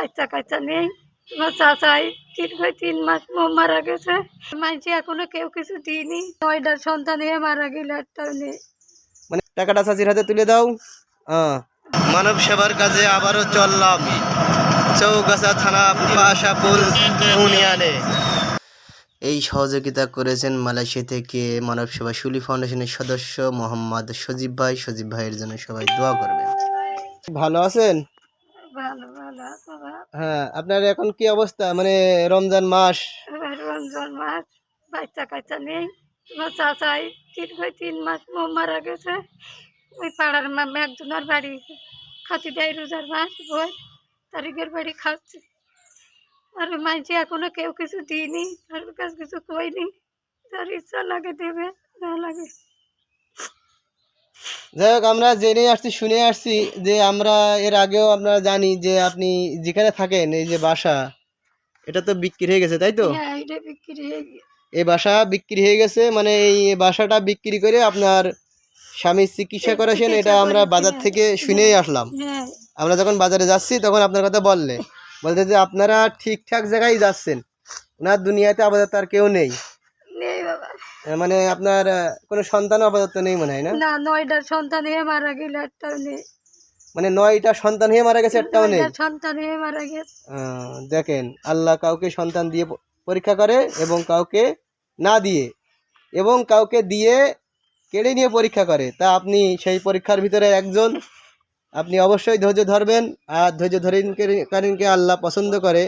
বাচ্চা কাচ্চা নেই। আমার চাচাই দীর্ঘ তিন মাস মারা গেছে। মানছি এখনও কেউ কিছু দিইনি। নয়টার সন্তান হয়ে মারা গেল একটাও নেই। মানে টাকাটা চাচির হাতে তুলে দাও। মানব সেবার কাজে আবারও চললাম। চৌগাছা থানা পাশাপুল ইউনিয়নে এই সহযোগিতা করেছেন মালয়েশিয়া থেকে মানব সেবা শুলি ফাউন্ডেশনের সদস্য মোহাম্মদ সজীব ভাই। সজীব ভাইয়ের জন্য সবাই দোয়া করবেন। ভালো আছেন? ভালো ভালো। হ্যাঁ আপনার এখন কি অবস্থা? মানে রমজান মাস। এবার রমজান মাস, বাচ্চা কাচ্চা নেই। আমার চাচাই দীর্ঘ তিন মাস মারা গেছে। ওই পাড়ার মামা একজনের বাড়ি খাতি দেয় রোজার মাস বই তারিখের বাড়ি খাচ্ছে। আর মানছি এখনও কেউ কিছু দিইনি, তার কাছে কিছু কইনি। যার ইচ্ছা লাগে দেবে, না লাগে। যাই হোক আমরা জেনে আসছি শুনে আসছি যে আমরা এর আগেও আমরা জানি যে আপনি যেখানে থাকেন এই যে বাসা এটা তো বিক্রি হয়ে গেছে তাই তো? হ্যাঁ হয়ে এই বাসা বিক্রি হয়ে গেছে মানে এই বাসাটা বিক্রি করে আপনার স্বামী চিকিৎসা করেছেন এটা আমরা বাজার থেকে শুনেই আসলাম। হ্যাঁ। আমরা যখন বাজারে যাচ্ছি তখন আপনার কথা বললে। বলতে যে আপনারা ঠিকঠাক জায়গায় যাচ্ছেন। ওনার দুনিয়াতে আপাতত আর কেউ নেই বাবা। মানে আপনার কোনো সন্তানও আপাতত নেই মনে হয় না? না নয়টার সন্তান হয়ে মারা গেল একটাও নেই। মানে নয়টা সন্তান হয়ে মারা গেছে একটাও নেই? সন্তান হয়ে মারা গেছে। দেখেন আল্লাহ কাউকে সন্তান দিয়ে পরীক্ষা করে এবং কাউকে না দিয়ে এবং কাউকে দিয়ে কেড়ে নিয়ে পরীক্ষা করে। তা আপনি সেই পরীক্ষার ভিতরে একজন আপনি অবশ্যই ধৈর্য ধরবেন আর ধৈর্য ধরেন কারণকে আল্লাহ পছন্দ করে।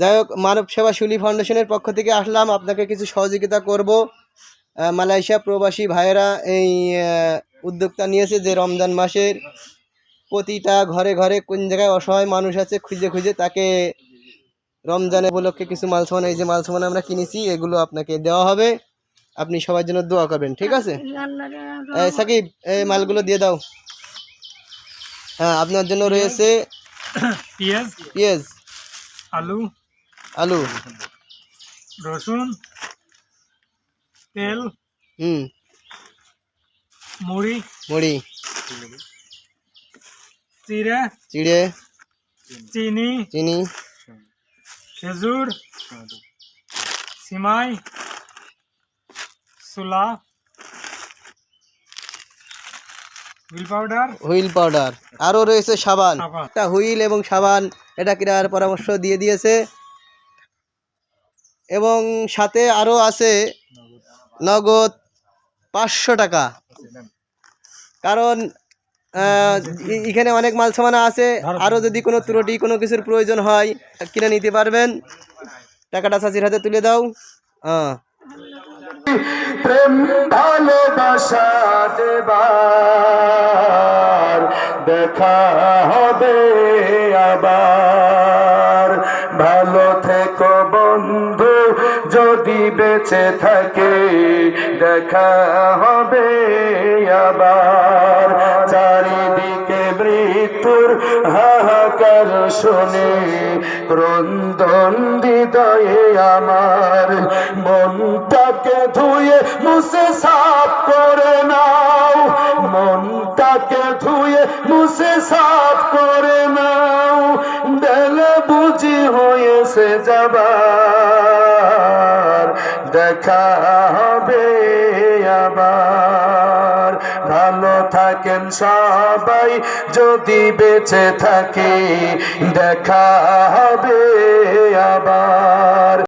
যাই হোক মানব সেবা শুলি ফাউন্ডেশনের পক্ষ থেকে আসলাম আপনাকে কিছু সহযোগিতা করব। মালয়েশিয়া প্রবাসী ভাইয়েরা এই উদ্যোগটা নিয়েছে যে রমজান মাসের প্রতিটা ঘরে ঘরে কোন জায়গায় অসহায় মানুষ আছে খুঁজে খুঁজে তাকে রমজানের উপলক্ষে কিছু মাল সামান এই যে মাল সামান আমরা কিনেছি এগুলো আপনাকে দেওয়া হবে। আপনি সবার জন্য দোয়া করবেন ঠিক আছে? সাকিব এই মালগুলো দিয়ে দাও। হ্যাঁ আপনার জন্য রয়েছে পেঁয়াজ পেঁয়াজ আলু আলু। রসুন তেল হুম। মুড়ি মুড়ি। চিড়ে চিড়ে। চিনি চিনি। খেজুর সিমাই সুলা হুইল পাউডার। Wheel powder. আরও রয়েছে সাবান। সাবান। একটা হুইল এবং সাবান এটা কেনার পরামর্শ দিয়ে দিয়েছে। এবং সাথে আরও আছে নগদ পাঁচশো টাকা। কারণ আহ, এখানে অনেক মাল সামানা আছে আরও যদি কোনো ত্রুটি কোনো কিছুর প্রয়োজন হয় কিনে নিতে পারবেন। টাকাটা চাচির হাতে তুলে দাও। হ্যাঁ প্রেম ভালোবাসা দেবার দেখা হবে আবার। যদি বেঁচে থাকে, দেখা হবে আবার। চারিদিকে মৃত্যুর হাহাকার শুনে ক্রন্দন হৃদয়ে আমার মনটাকে ধুয়ে মুছে সাফ করে নাও। মনটাকে ধুয়ে মুছে সাফ করে নাও। বেলে বুঝি হয়েছে যাবার দেখা হবে আবার। ভালো থাকেন সবাই যদি বেঁচে থাকি দেখা হবে আবার।